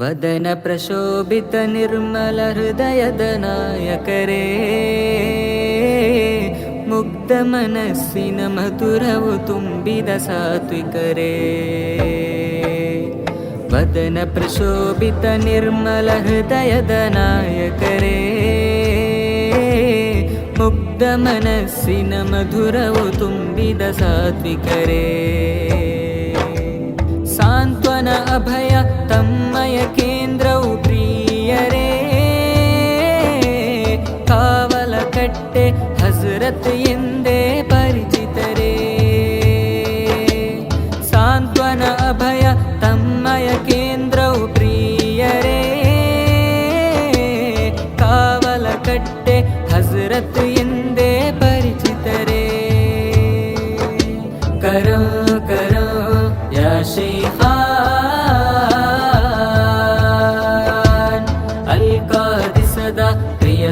वदन प्रशोभित निर्मल हृदयद नायकरे ಮುಗ್ಧ ಮನಸ್ಸಿನ ಮಧುರವು ತುಂಬಿದ ಸಾತ್ವಿಕರೇ ವದನ ಪ್ರಶೋಭಿತ ನಿರ್ಮಲ ಹೃದಯದ ನಾಯಕರೇ ಮುಗ್ಧ ಮನಸ್ಸಿನ ಮಧುರವು ತುಂಬಿದ ಸಾತ್ವಿಕರೇ ಸಾಂತ್ವನ ಅಭಯ ತಮ್ಮಯ ಕೇಂದ್ರವು ಪ್ರಿಯರೇ ಕಾವಲ ಕಟ್ಟೆ ಹಜರತ್ ಎಂದೇ ಪರಿಚಿತರೇ ಸಾಂತ್ವನ ಅಭಯ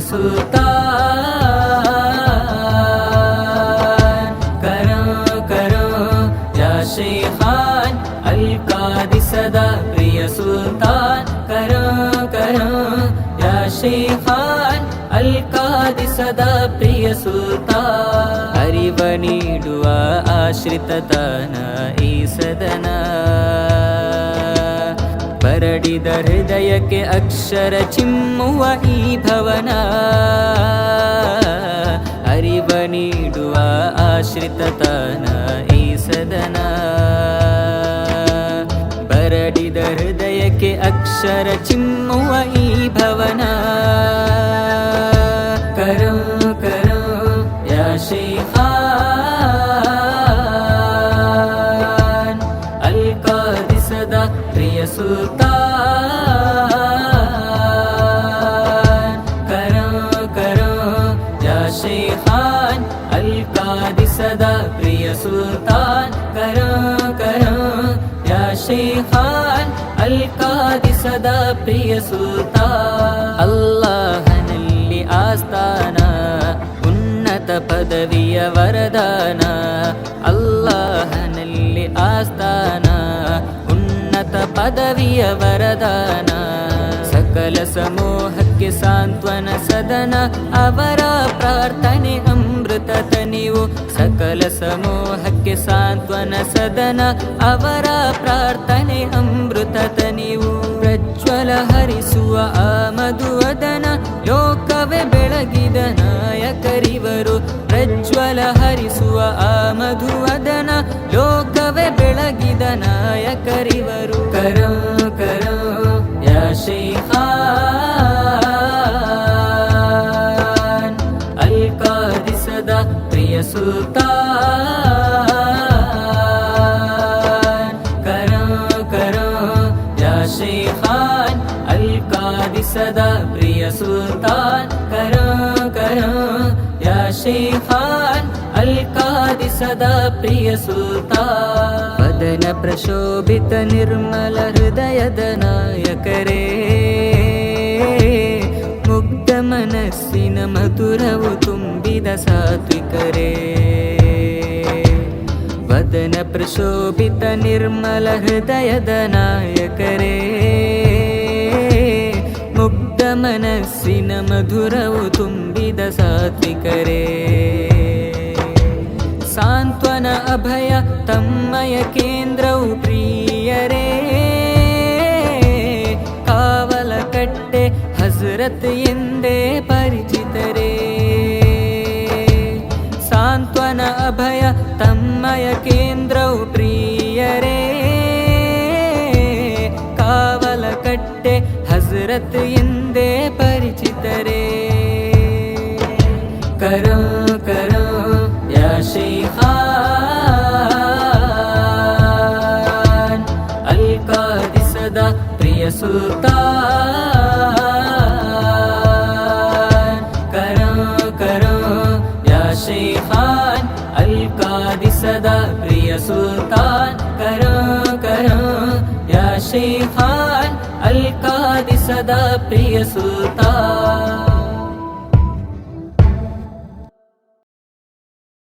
ಸುತ ಕರ ಕರೋ ಯಾ ಶೇಖಾನ್ ಅಲ್ ಕಾದಿ ಸದಾ ಪ್ರಿಯ ಸುಲ್ತಾನ್ ಕರ ಕರೋ ಯಾ ಶೇಖಾನ್ ಅಲ್ ಕಾದಿ ಸದಾ ಪ್ರಿಯ ಸುಲ್ತಾನ್ ಅರಿವ ನೀಡುವ ಆಶ್ರಿತ ತಾನ ಈ ಸದನ ಬರಡಿದ ಹೃದಯಕ್ಕೆ ಅಕ್ಷರ ಚಿಮ್ಮುವ ಈ ಭವನ ಅರಿವ ನೀಡುವ ಆಶ್ರಿತತನ ಈ ಸದನ ಬರಡಿದ ಹೃದಯಕ್ಕೆ ಅಕ್ಷರ ಚಿಮ್ಮುವ ಈ ಭವನ सुल्तान करो करो या शेखान अलकादि सदा प्रिय सुल्तान करो करो या शेखान अलकादि सदा प्रिय सुल्तान अल्लाहनल्लि आस्ताना उन्नत पदविय वरदाना ಪದವಿಯ ವರದಾನ ಸಕಲ ಸಮೂಹಕ್ಕೆ ಸಾಂತ್ವನ ಸದನ ಅವರ ಪ್ರಾರ್ಥನೆ ಅಮೃತ ತನಿವು ಸಕಲ ಸಮೂಹಕ್ಕೆ ಸಾಂತ್ವನ ಸದನ ಅವರ ಪ್ರಾರ್ಥನೆ ಅಮೃತ ತನಿವು ಪ್ರಜ್ವಲ ಹರಿಸುವ ಆ ಮಧುವದನ ಲೋಕವೇ ಬೆಳಗಿದ ನಾಯಕರಿವರು ಪ್ರಜ್ವಲ ಹರಿಸುವ ಆ ಮಧುವದನ ಲೋಕವೇ ಬೆಳಗಿದ ನಾಯಕರಿವರು സദാ പ്രിയ സുൽത്താൻ കരാ കരാ യാ ഷെയ്ഖാൻ അൽക്കാദി സദാ പ്രിയ സുൽത്താൻ വദന പ്രശോഭിത നിർമ്മല ഹൃദയദ നായകരേ ಮುಗ್ಧ ಮನಸ್ಸಿನ ಮಧುರವು ತುಂಬಿದ ಸಾತ್ವಿಕರೇ ವದನ ಪ್ರಶೋಭಿತ ನಿರ್ಮಲ ಹೃದಯದ ನಾಯಕರೇ ಮನಸ್ಸಿನ ಮಧುರವು ತುಂಬಿದ ಸಾತ್ವಿಕರೇ ಸಾಂತ್ವನ ಅಭಯ ತಮ್ಮಯ ಕೇಂದ್ರವು ಪ್ರಿಯರೇ ಕಾವಲ ಕಟ್ಟೆ ಹಸರತ್ ಎಂದೇ ಪರಿಚಿತರೇ ಸಾಂತ್ವನ ಅಭಯ ತಮ್ಮಯ ಕೇಂದ್ರ ഹസ്രത്ത് എന്തേ പരിചിതരേ കരോ കരോ അൽക്കാദി സദാ പ്രിയ സുൽത്താൻ കരോ കരോ ശൈഖാൻ അൽക്കാദി സദാ പ്രിയ സുൽത്താൻ കരോ കരോ ശൈഖാൻ ಅಲ್ಕಾದಿಸದ ಪ್ರಿಯ ಸುಲ್ತಾ